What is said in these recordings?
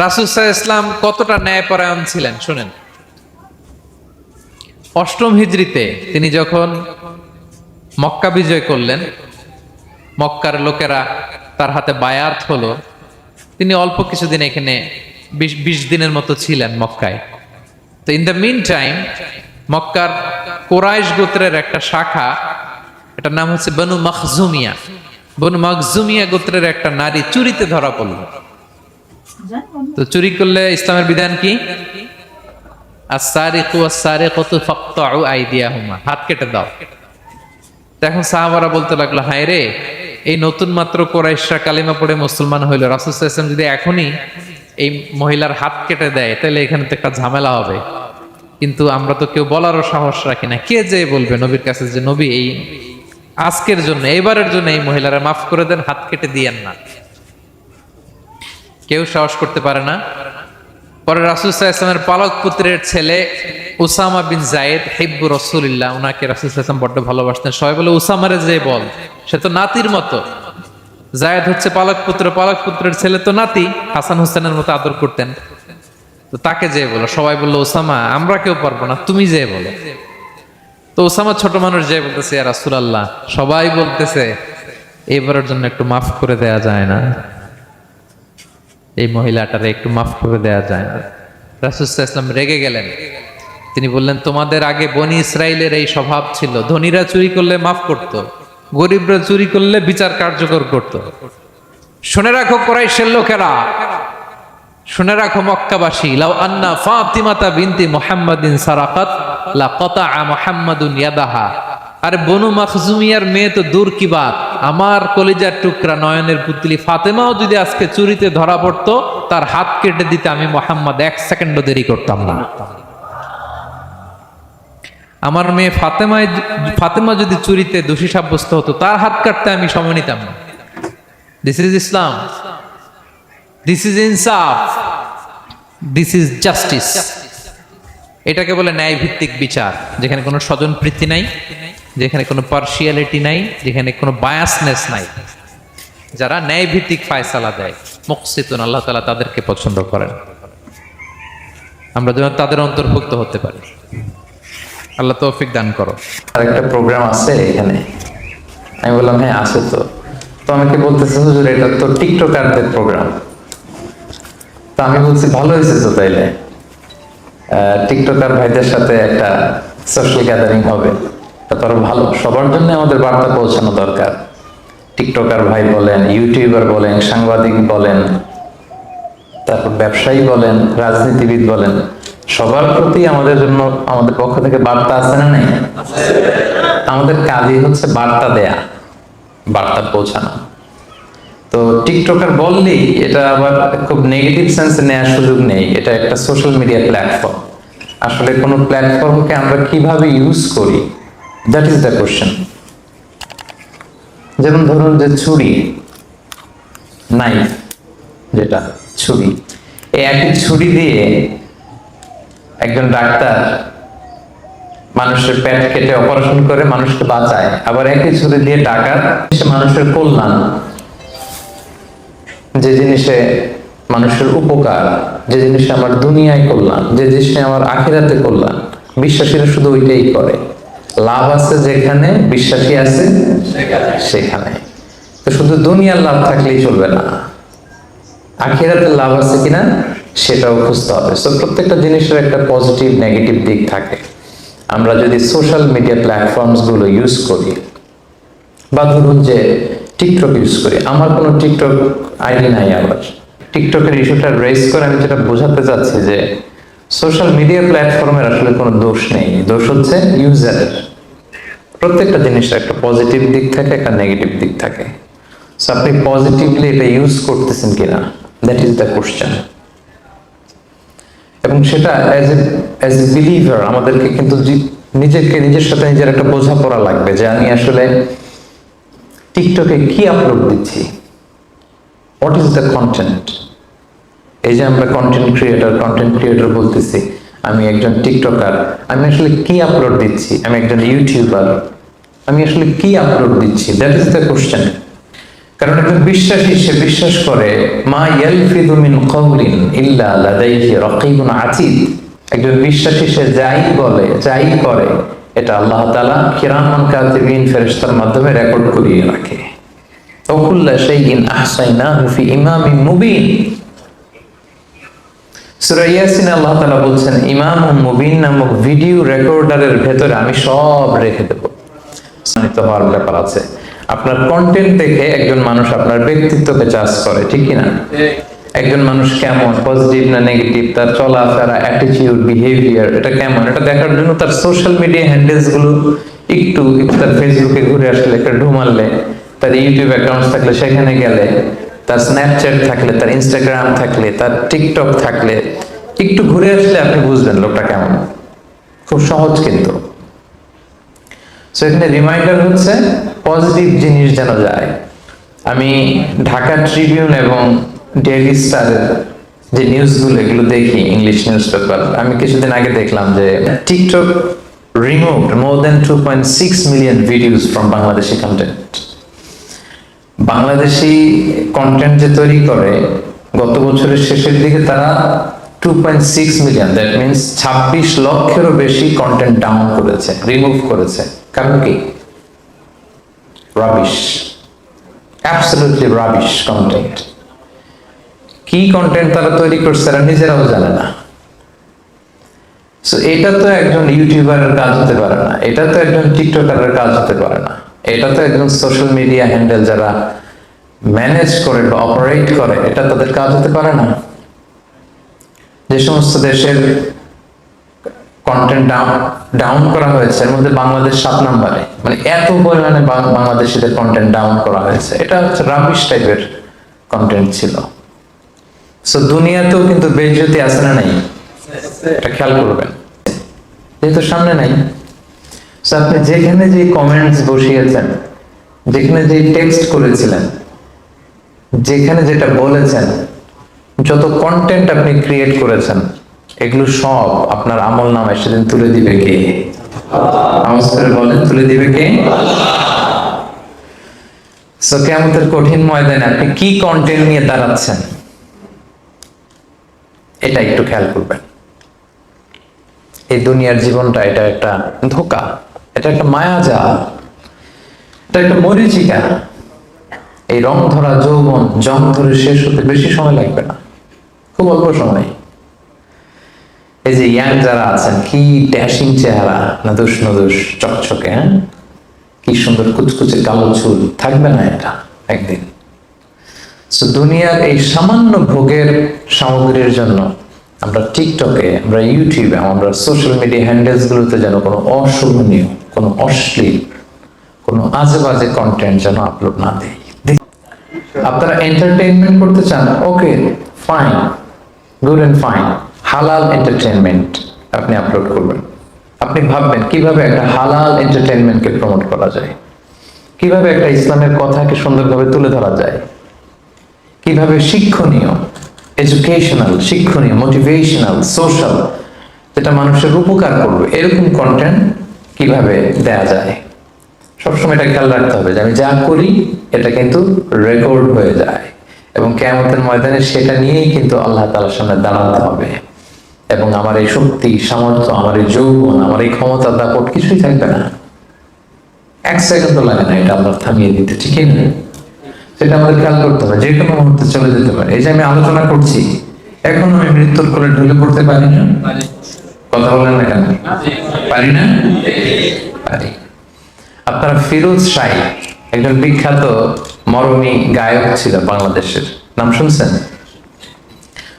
রাসুসাহ ইসলাম কতটা ন্যায়পরায়ণ ছিলেন? শুনেন। অষ্টম হিজড়িতে তিনি যখন মক্কা বিজয় করলেন, মক্কার লোকেরা তার হাতে বায়াত হলো। তিনি অল্প কিছুদিন এখানে বিশ বিশ দিনের মতো ছিলেন মক্কায়। তো ইন দ্য মিন টাইম মক্কার কোরাইশ গোত্রের একটা শাখা, এটার নাম হচ্ছে বনু মখজুমিয়া। বনু মখজুমিয়া গোত্রের একটা নারী চুরিতে ধরা পড়ল। তো চুরি করলে ইসলামের বিধান কি? এখনই এই মহিলার হাত কেটে দেয়, তাহলে এখানে তো একটা ঝামেলা হবে। কিন্তু আমরা তো কেউ বলারও সাহস রাখি না। কে যে বলবে নবীর কাছে যে, নবী, এই আজকের জন্য, এবারের জন্য এই মহিলারা মাফ করে দেন, হাত কেটে দিয়েন না। কেউ সাহস করতে পারে না। পরে রাসুল ইসলামের পালক পুত্রের ছেলে উসামা বিন জায়েদ হিব্বু রসুলিল্লাহ ওনাকে রাসুল ইসলাম বড্ড ভালোবাসতেন। সবাই বলে, উসামারে যে বল, সে তো নাতির মতো। জায়েদ হচ্ছে পালক পুত্র, পালক পুত্রের ছেলে তো নাতি, হাসান হোসেনের মতো আদর করতেন। তো তাকে যে বলো? সবাই বলল ওসামা আমরা কেউ পারব না, তুমি যে বলো। তো ওসামা ছোট মানুষ যে বলতেছে রাসুল আল্লাহ সবাই বলতেছে, এবারের জন্য একটু মাফ করে দেয়া যায় না। এই মহিলাটারে একটু মাফ করে দেয়া যায় না। ইসলাম রেগে গেলেন। তিনি বললেন, তোমাদের আগে বনি ইসরায়েলের এই স্বভাব ছিল। ধনীরা চুরি করলে মাফ করত, গরিবরা চুরি করলে বিচার কার্যকর করত। শুনে রাখো কোরাইশের লোকেরা। শুনে রাখো মক্কাবাসী। লাউ আন্না ফাতিমাতা বিনতি মুহাম্মাদিন সারাকাত, লা কতা মুহাম্মাদুন ইয়াদাহা। আরে বনু মাখজুমিয়ার মেয়ে তো দূর কি বাত? আমার কলিজার টুকরা নয়নের পুতলি ফাতেমাও যদি আজকে চুরিতে ধরা পড়তো, তার হাত কেটে দিতে আমি মোহাম্মদ এক সেকেন্ডও দেরি করতাম না। আমার মেয়ে ফাতেমায় ফাতেমা যদি চুরিতে দোষী সাব্যস্ত হতো, তার হাত কাটতে আমি সময় নিতাম না। This is Islam this is ইনসাফ দিস ইজ জাস্টিস এটাকে বলে ন্যায় ভিত্তিক বিচার, যেখানে কোনো স্বজন প্রীতি নাই। যেখানে কোনো পার্সিয়ালিটি নাই, যেখানে কোনো বায়াসনেস নাই। যারা ন্যায় ভিত্তিক ফায়সালা দেয় মুকসিতুন আল্লাহ তালা তাদেরকে পছন্দ করেন। আমরা যেন তাদের অন্তর্ভুক্ত হতে পারি। আল্লাহ তৌফিক দান করো। একটা প্রোগ্রাম আছে এখানে। আমি বললাম হ্যাঁ আছে তো। তো আমাকে বলতেছে, হুজুর, এটা তো টিকটকারদের প্রোগ্রাম তো আমি বলছি, ভালো হয়েছে তো তাইলে? টিকটকার ভাইদের সাথে একটা সোশ্যাল গ্যাদারিং হবে। তা তো আরও ভালো, সবার জন্য আমাদের বার্তা পৌঁছানো দরকার। টিকটকার ভাই বলেন, ইউটিউবার বলেন, সাংবাদিক বলেন, তারপর ব্যবসায়ী বলেন, রাজনীতিবিদ বলেন, সবার প্রতি আমাদের জন্য আমাদের পক্ষ থেকে বার্তা আছে না নেই? আমাদের কাজই হচ্ছে বার্তা দেয়া, বার্তা পৌঁছানো। তো টিকটকার বললেই এটা আবার খুব নেগেটিভ সেন্সে নেওয়ার সুযোগ নেই। এটা একটা সোশ্যাল মিডিয়া প্ল্যাটফর্ম আসলে কোনো প্ল্যাটফর্মকে আমরা কীভাবে ইউজ করি? দ্যাট ইজ দ্য কোশ্চেন যেমন ধরুন যে ছুরি নাইফ যেটা, ছুরি, এই একই ছুরি দিয়ে একজন ডাক্তার মানুষের পেট কেটে অপারেশন করে, মানুষকে বাঁচায়। আবার একই ছুরি দিয়ে টাকা সে মানুষের কল্যাণ, যে জিনিসে মানুষের উপকার, যে জিনিসে আমার দুনিয়ায় কল্যাণ, যে জিনিসে আমার আখিরাতে কল্যাণ, বিশ্বাসীরা শুধু ওইটাই করে। লাভ আছে যেখানে, বিশ্বাসী আছে সেখানে। তো শুধু দুনিয়ার লাভ থাকলেই চলবে না। আখিরাতে লাভ আছে কিনা, সেটাও খুঁজতে হবে। সো প্রত্যেকটা জিনিসের একটা পজিটিভ নেগেটিভ দিক থাকে। আমরা যদি সোশ্যাল মিডিয়া প্ল্যাটফর্মসগুলো ইউজ করি, বা ধরুন যে টিকটক ইউজ করি, আমার কোনো টিকটক আইডি নাই আবার। টিকটকের ইস্যুটা রেজ করে আমি যেটা বোঝাতে চাচ্ছি যে সোশ্যাল মিডিয়া প্ল্যাটফর্মের আসলে কোনো দোষ নেই। দোষ হচ্ছে ইউজারের প্রত্যেকটা জিনিসের একটা পজিটিভ দিক থাকে, একটা নেগেটিভ দিক থাকে। সো আপনি পজিটিভলি এটা ইউজ করতেছেন কিনা? দ্যাট ইজ দ্য কোশ্চেন এবং সেটা as a as a believer আমাদেরকে কিন্তু নিজেকে, নিজের সাথে নিজের একটা বোঝাপড়া লাগবে যে আমি আসলে টিকটকে কি আপলোড দিচ্ছি? হোয়াট ইজ দ্য কন্টেন্ট এই যে আমরা কন্টেন্ট ক্রিয়েটর কন্টেন্ট ক্রিয়েটর বলতেছি, আমি একজন টিকটকার আমি আসলে কি আপলোড দিচ্ছি? আমি একজন ইউটিউবার আমি আসলে কি আপলোড দিচ্ছি? দ্যাট ইজ দ্য কোশ্চেন কারণ একজন বিশ্বাসী, সে বিশ্বাস করে, মা ইয়ালফিদু মিন কওলিন ইল্লা লাদাইহি রাকিবুন আতীদ। একজন বিশ্বাসী, সে যাই বলে, যাই করে, এটা আল্লাহ তাআলা কিরামান কাতিবিন ফেরেশতার মাধ্যমে রেকর্ড করিয়ে রাখে। ওকুল্লা শাইইন আহসাইনাহু ফি ইমামিন মুবিন। সূরা ইয়াসিন আল্লাহ তাআলা বলছেন, ইমাম মুবিন নামক ভিডিও রেকর্ডারের ভেতরে আমি সব রেখে দেব। হওয়ার ব্যাপার আছে। আপনার কন্টেন্ট দেখে একজন মানুষ আপনার ব্যক্তিত্বকে করে, ঠিক কি না একজন মানুষ কেমন পজিটিভ না নেগেটিভ তার চলাফেরা বিহেভিয়ার এটা কেমন? এটা দেখার জন্য তার সোশ্যাল মিডিয়া হ্যান্ডেলসগুলো একটু তার ফেসবুকে ঘুরে আসলে, একটা তার ইউটিউব অ্যাকাউন্ট থাকলে সেখানে গেলে তার স্ন্যাপচ্যাট থাকলে, তার ইনস্টাগ্রাম থাকলে, তার টিকটক থাকলে, একটু ঘুরে আসলে আপনি বুঝবেন লোকটা কেমন। খুব সহজ কিন্তু। রিমাইন্ডার হচ্ছে পজিটিভ জিনিস যেন যায়। আমি ঢাকা ট্রিবিউন এবং ডেইলি স্টারের যে নিউজগুলো এগুলো দেখি ইংলিশ নিউজ পেপার আমি কিছুদিন আগে দেখলাম যে TikTok removed more than two point six million videos from Bangladeshi content Bangladeshi content যে তৈরি করে, গত বছরের শেষের দিকে তারা two point six million that means ছাব্বিশ লক্ষেরও বেশি কন্টেন্ট ডাউন করেছে রিমুভ করেছে। কারণ কি? রাবিশ অ্যাবসলিউটলি রাবিশ কন্টেন্ট কি কন্টেন্ট তারা তৈরি করছে তারা নিজেরাও জানে না। সো এটা তো একজন ইউটিউবারের কাজ হতে পারে না, এটা তো একজন টিকটকারের কাজ হতে পারে না। এটা তো একজন সোশ্যাল মিডিয়া হ্যান্ডেল যারা ম্যানেজ করে বা অপারেট করে, এটা তাদের কাজ হতে পারে না। যে সমস্ত দেশের কন্টেন্ট ডাউন করা হয়েছে, এর মধ্যে বাংলাদেশ সাত নম্বরে। মানে এত পরিমাণে বাংলাদেশিদের কন্টেন্ট ডাউন করা হয়েছে, এটা হচ্ছে রাবিশ টাইপের কন্টেন্ট ছিল। সো দুনিয়াতেও কিন্তু বেজ্জতি আছে না নাই? এটা খেয়াল করবেন। যেহেতু সামনে নাই So, আপনি যেখানে যে কমেন্টস বসিয়েছেন, যেখানে যে টেক্সট করেছিলেন, যেখানে যেটা বলেছেন, যত কন্টেন্ট আপনি ক্রিয়েট করেছেন, এগুলো সব আপনার আমল নামায় সেদিন তুলে দিবে কে? আওয়াজ বলেন, তুলে দিবে কে? সো কেমতের কঠিন ময়দানে আপনি কি কন্টেন্ট নিয়ে দাঁড়াচ্ছেন? এটা একটু খেয়াল করবেন। এই দুনিয়ার জীবনটা এটা একটা ধোকা। এটা একটা মায়াজাল এটা একটা মরিচিকা। এই রং ধরা যৌবন জং ধরে শেষ হতে বেশি সময় লাগবে না। খুব অল্প সময়। এই যে ইয়াং যারা আছেন, কি ড্যাশিং চেহারা না দুষ নদুষ চকচকে হ্যাঁ? কি সুন্দর কুচকুচে কালো চুল, থাকবে না এটা একদিন। দুনিয়ার এই সামান্য ভোগের সামগ্রীর জন্য আমরা টিকটকে আমরা ইউটিউবে আমরা সোশ্যাল মিডিয়া হ্যান্ডেলস গুলোতে যেন কোনো অশোভনীয়, কোনো অশ্লীল, কোনো আজে বাজে কন্টেন্ট যেন আপলোড না দেই। আপনারা এন্টারটেইনমেন্ট করতে চান okay fine good and fine হালাল এন্টারটেইনমেন্ট আপনি আপলোড করবেন। আপনি ভাববেন, কীভাবে একটা হালাল এন্টারটেইনমেন্টকে প্রমোট করা যায়? কীভাবে একটা ইসলামের কথাকে সুন্দরভাবে তুলে ধরা যায়? কীভাবে শিক্ষণীয় এডুকেশনাল শিক্ষণীয় মোটিভেশনাল সোশ্যাল যেটা মানুষের উপকার করবে, এরকম কন্টেন্ট কীভাবে দেয়া যায়? সবসময় এটা খেয়াল রাখতে হবে যে আমি যা করি, এটা কিন্তু রেকর্ড হয়ে যায়। এবং কেয়ামতের ময়দানে সেটা নিয়েই কিন্তু আল্লাহ তালার সামনে দাঁড়াতে হবে। এবং আমার এই শক্তি, সামর্থ্য, আমার এই যৌবন, আমার এই ক্ষমতা, দাপট কিছুই থাকবে না। এক সেকেন্ড তো লাগে না এটা আল্লাহ থামিয়ে দিতে ঠিকই না? সেটা আমাদের খেয়াল করতে হবে যে কোনো মুহূর্তে চলে যেতে পারে। এই যে আমি আলোচনা করছি, এখন আমি মৃত্যুর করে ঢুকে পড়তে পারি না? কথা বলেন না কেন? পারি না? পারি। আপনারা ফিরোজ শাহী, একজন বিখ্যাত মরমী গায়ক ছিল বাংলাদেশের। নাম শুনছেন?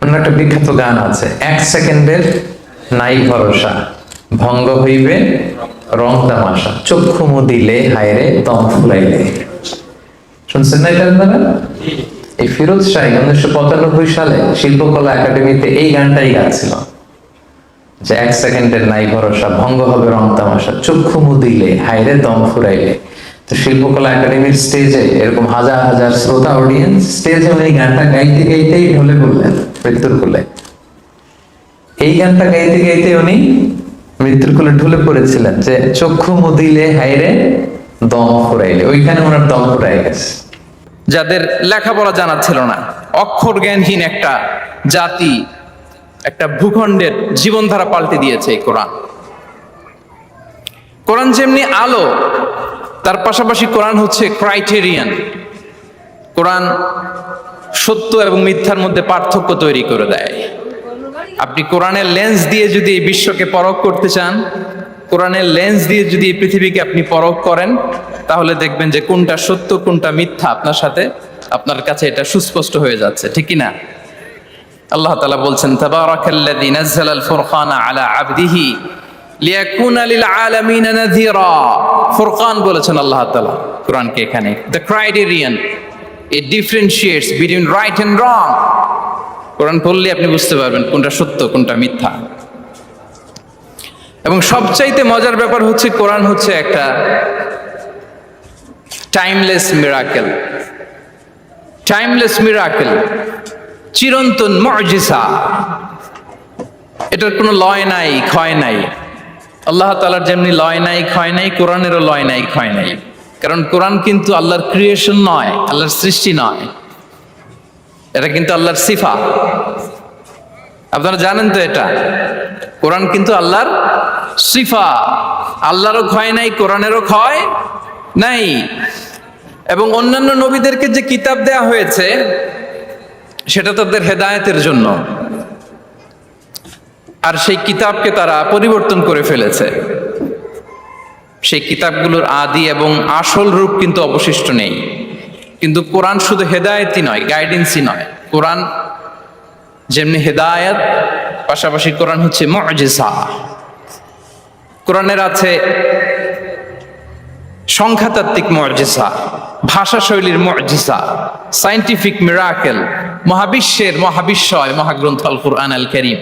ওনার একটা বিখ্যাত গান আছে, এক সেকেন্ডের নাই ভরসা, ভঙ্গ হইবে রং তামাশা। চক্ষু মুদিলে হায়রে দম ফুলাইলে। শুনছেন না এটা আপনারা এই ফিরোজ শাহী উনিশশো পঁচানব্বই সালে শিল্পকলা একাডেমিতে এই গানটাই গাচ্ছিল। যে এক সেকেন্ডের নাই ভরসা ভঙ্গ হবে রং তামাশা চক্ষু মুদিলে হাইরে দম ফুরাইলে। তো শিল্পকলা একাডেমির স্টেজে এরকম হাজার হাজার শ্রোতা অডিয়েন্স স্টেজে গানটা গাইতে গাইতেই ঢলে পড়লেন মৃত্যুর কোলে। এই গানটা গাইতে গাইতে উনি মৃত্যুর কোলে ঢলে পড়েছিলেন যে চক্ষু মুদিলে হাইরে দম ফুরাইলে ওইখানে ওনার দম ফুরাই গেছে। যাদের লেখাপড়া জানা ছিল না অক্ষর জ্ঞানহীন একটা জাতি, একটা ভূখণ্ডের জীবনধারা পাল্টে দিয়েছে এই কোরআন। কোরআন যেমনি আলো, তার পাশাপাশি কোরআন হচ্ছে ক্রাইটেরিয়ান কোরআন সত্য এবং মিথ্যার মধ্যে পার্থক্য তৈরি করে দেয়। আপনি কোরআনের লেন্স দিয়ে যদি এই বিশ্বকে পরখ করতে চান কোরআনের লেন্স দিয়ে যদি এই পৃথিবীকে আপনি পরখ করেন, তাহলে দেখবেন যে কোনটা সত্য, কোনটা মিথ্যা আপনার সাথে, আপনার কাছে এটা সুস্পষ্ট হয়ে যাচ্ছে। ঠিক না আল্লাহ তাআলা বলছেন, তাবারাকাল্লাযী নাযালাল ফুরকানা আলা আবদিহি লিয়াকুনা লিল আলামিন নাযীরা। ফুরকান বলেছেন আল্লাহ তাআলা কোরআনকে এখানে। The criterion it differentiates between right and wrong Quran পড়লে আপনি বুঝতে পারবেন কোনটা সত্য, কোনটা মিথ্যা। এবং সবচাইতে মজার ব্যাপার হচ্ছে, কোরআন হচ্ছে একটা টাইমলেস মিরাকেল টাইমলেস মিরাকেল চিরন্তন মর্জিসা এটার কোনো লয় নাই, ক্ষয় নাই। আল্লাহ তালার যেমনি লয় নাই, ক্ষয় নাই, কোরআনেরও লয় নাই, ক্ষয় নাই। কারণ কোরআন কিন্তু আল্লাহর ক্রিয়েশন নয়, আল্লাহর সৃষ্টি নয়। এটা কিন্তু আল্লাহর সিফা আপনারা জানেন তো এটা। কোরআন কিন্তু আল্লাহর সিফা। আল্লাহরও ক্ষয় নাই, কোরআনেরও ক্ষয় নাই। এবং অন্যান্য নবীদেরকে যে কিতাব দেয়া হয়েছে, সেটা তাদের হেদায়েতের জন্য। আর সেই কিতাবকে তারা পরিবর্তন করে ফেলেছে। সেই কিতাবগুলোর আদি এবং আসল রূপ কিন্তু অবশিষ্ট নেই। কিন্তু কোরআন শুধু হেদায়তই নয় গাইডেন্সই নয়। কোরআন যেমনি হেদায়াত, পাশাপাশি কোরআন হচ্ছে মজেসা কোরআনের আছে সংখ্যাতাত্ত্বিক মর্যাসা ভাষা শৈলীর মর্যাসা সাইন্টিফিক মিরাকেল মহাবিশ্বের মহাবিশ্বয়, মহাগ্রন্থ আল কুরআন আল করিম